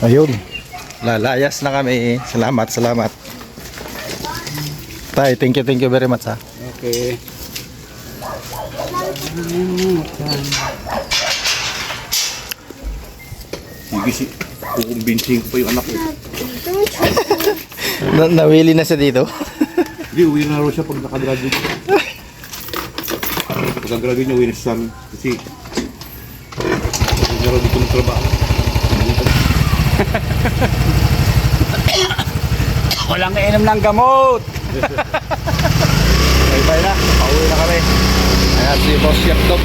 Ayun. Lalayas na kami. Salamat, salamat. Tay, thank you, thank you very much ha. Okay. Sige si, kukumbinsin ko pa yung anak ko. Na nawili na siya dito. Hindi, uwi na raw siya pag nakagraduate. Pag nakagraduate niya, uwi na siya sa amin. Kasi, uwi na raw dito ng trabaho. Walang inom ng gamot. Bye bye na. Pauwi na kami. Ayan si Boss Chef Dog.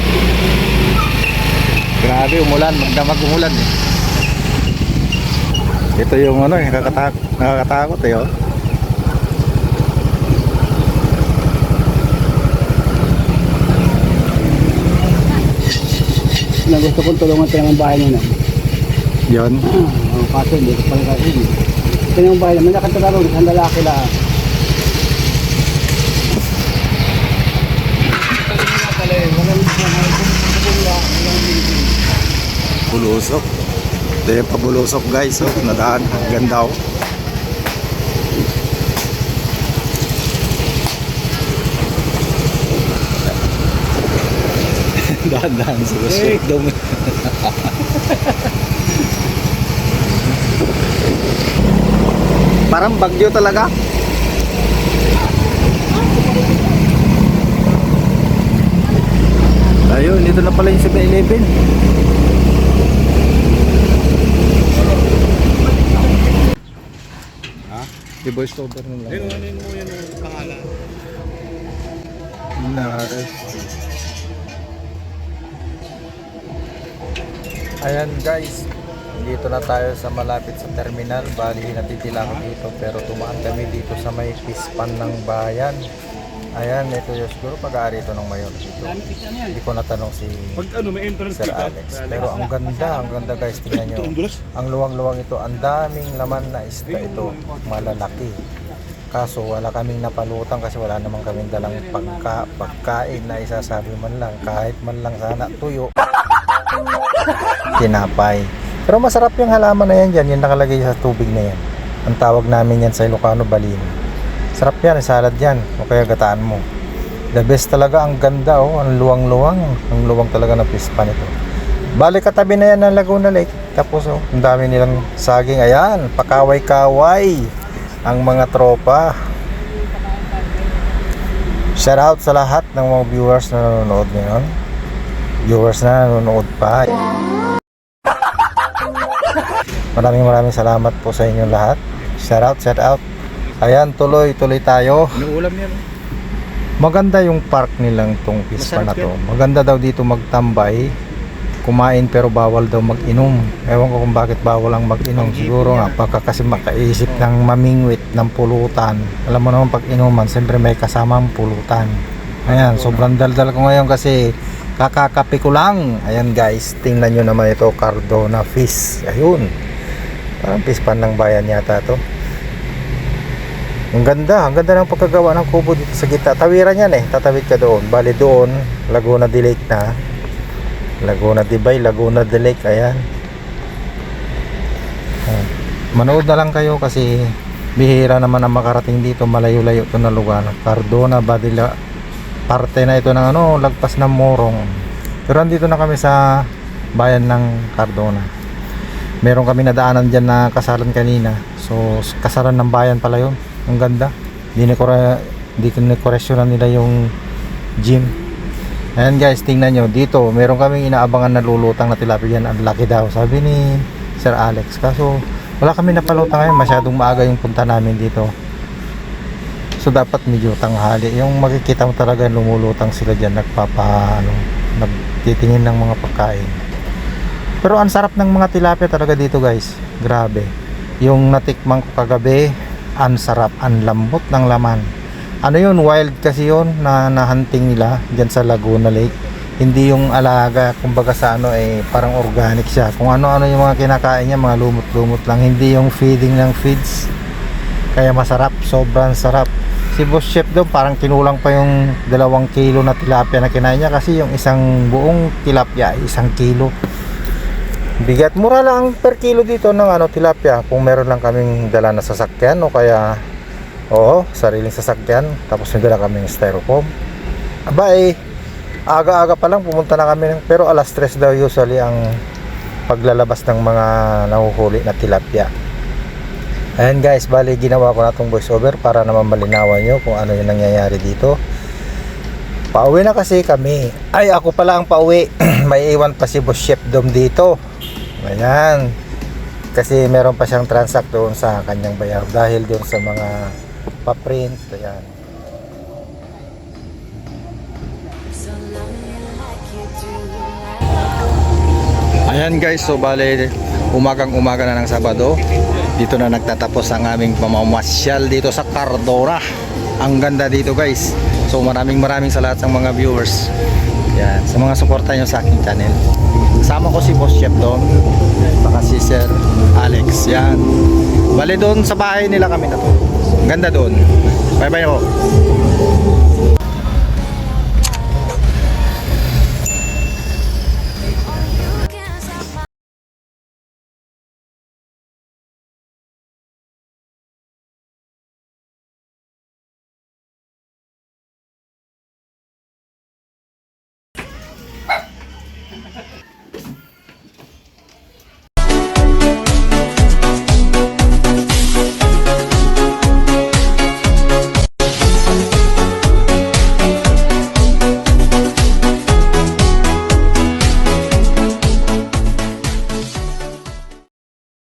Grabe, umulan. Magdamag umulan eh. Ito yung ano eh, nakakatakot, nakakatakot eh oh. Na gusto kong tulungan tayo ng bahay nila. Yun. Ah, oh, kaso hindi ko pala kasi. Ito yung bahay naman. Nakatala ron. Isang lalaki lang. Bulusok. Ito yung pabulusok guys. Oh, nadaan. Ganda oh. Dahan-dahan sa Boss Chef Parang bagyo talaga. Ayun, dito na pala yung 7-Eleven. Ha? I-voice over na lang. Ano mo yan ang pangalan? Nares. Ayan guys, dito na tayo sa malapit sa terminal. Bali, natitila ako dito pero tumaan kami dito sa may pispan ng bayan. Ayan, ito yung siguro pag-aari ito ng mayor dito. Hindi ko natanong si Pag ano, may entrance Sir Alex. Pero ang ganda, ang ganda guys, tingnan nyo. Ang luwang-luwang ito, ang daming laman na isda ito, malalaki. Kaso wala kaming napalutang kasi wala naman kaming dalang pagka, pagkain na isasabi man lang, kahit man lang sana tuyo. Tinapay. Pero masarap yung halaman na yan dyan, yung nakalagay sa tubig na yan. Ang tawag namin yan sa Ilocano, balin. Sarap yan, salad yan, o kaya gataan mo. The best talaga, ang ganda oh, ang luwang-luwang. Ang luwang talaga ng pispa nito. Balik katabi na yan ng Laguna Lake. Tapos oh, ang dami nilang saging. Ayan, pakaway-kaway ang mga tropa. Shout out sa lahat ng mga viewers na nanonood ngayon. Viewers na nanonood pa. Maraming maraming salamat po sa inyong lahat. Shout out, shout out. Ayan, tuloy, tuloy tayo. Anong ulam yan? Maganda yung park nilang tong pispa na to. Maganda daw dito magtambay, kumain pero bawal daw mag-inom. Ewan ko kung bakit bawal ang mag-inom. Siguro nga pagka kasi makaisip ng mamingwit ng pulutan. Alam mo naman pag inuman, siyempre may kasamang pulutan. Ayan, sobrang daldal ko ngayon kasi kakakape ko lang. Ayan guys, tingnan nyo naman ito, Cardona Fish. Ayun. Parang pispan ng bayan yata to. Ang ganda, ang ganda ng pagkagawa ng kubo dito sa gitna. Tawiran yan eh, tatawid ka doon. Bali doon, Laguna de Lake na. Laguna de Bay, Laguna de Lake, ayan. Ayan. Manood na lang kayo kasi bihira naman ang makarating dito, malayo-layo to na lugar. Cardona, Badila, parte na ito ng ano, lagpas ng Morong. Pero andito na kami sa bayan ng Cardona. Meron kami nadaanan dyan na kasalan kanina. So, kasalan ng bayan pala yun. Ang ganda. Di na di na nila yung gym. Ayan guys, tingnan nyo. Dito, meron kaming inaabangan na lulutang na tilapia yan. Ang laki daw. Sabi ni Sir Alex. Kaso, wala kami napalutang ngayon. Masyadong maaga yung punta namin dito. So, dapat medyo tanghali. Yung makikita mo talaga lumulutang sila dyan. Nagpapa, ano, nagtitingin ng mga pagkain. Pero ang sarap ng mga tilapia talaga dito guys. Grabe. Yung natikman ko kagabi, ang sarap, ang lambot ng laman. Ano yun, wild kasi yun na nahunting nila dyan sa Laguna Lake. Hindi yung alaga, kumbaga sa ano eh, parang organic siya. Kung ano-ano yung mga kinakain niya, mga lumot-lumot lang. Hindi yung feeding ng feeds. Kaya masarap, sobrang sarap. Si Boss Chef doon parang kinulang pa yung dalawang kilo na tilapia na kinain niya kasi yung isang buong tilapia ay isang kilo. Bigat mura lang per kilo dito ng ano tilapia kung meron lang kaming dala na sasakyan o kaya oo sariling sasakyan tapos may dala kaming styrofoam aba aga-aga pa lang pumunta na kami pero alas 3 daw usually ang paglalabas ng mga nahuhuli na tilapia ayan guys bali ginawa ko na itong voice over para naman malinawan nyo kung ano yung nangyayari dito Pauwi na kasi kami. Ay, ako pala ang pauwi. May iwan pa si Boss Chef Dom dito. Ayan. Kasi meron pa siyang transact doon sa kanyang bayar dahil doon sa mga pa-print. Ayan. Ayan guys, so bale umagang umaga na ng Sabado. Dito na nagtatapos ang aming pamamasyal dito sa Cardona. Ang ganda dito guys. So maraming maraming sa lahat ng mga viewers. Yan, sa mga suporta nyo sa aking channel. Kasama ko si Boss Chef Dom, saka si Sir Alex. Yan. Bale doon sa bahay nila kami na to. Ganda doon. Bye bye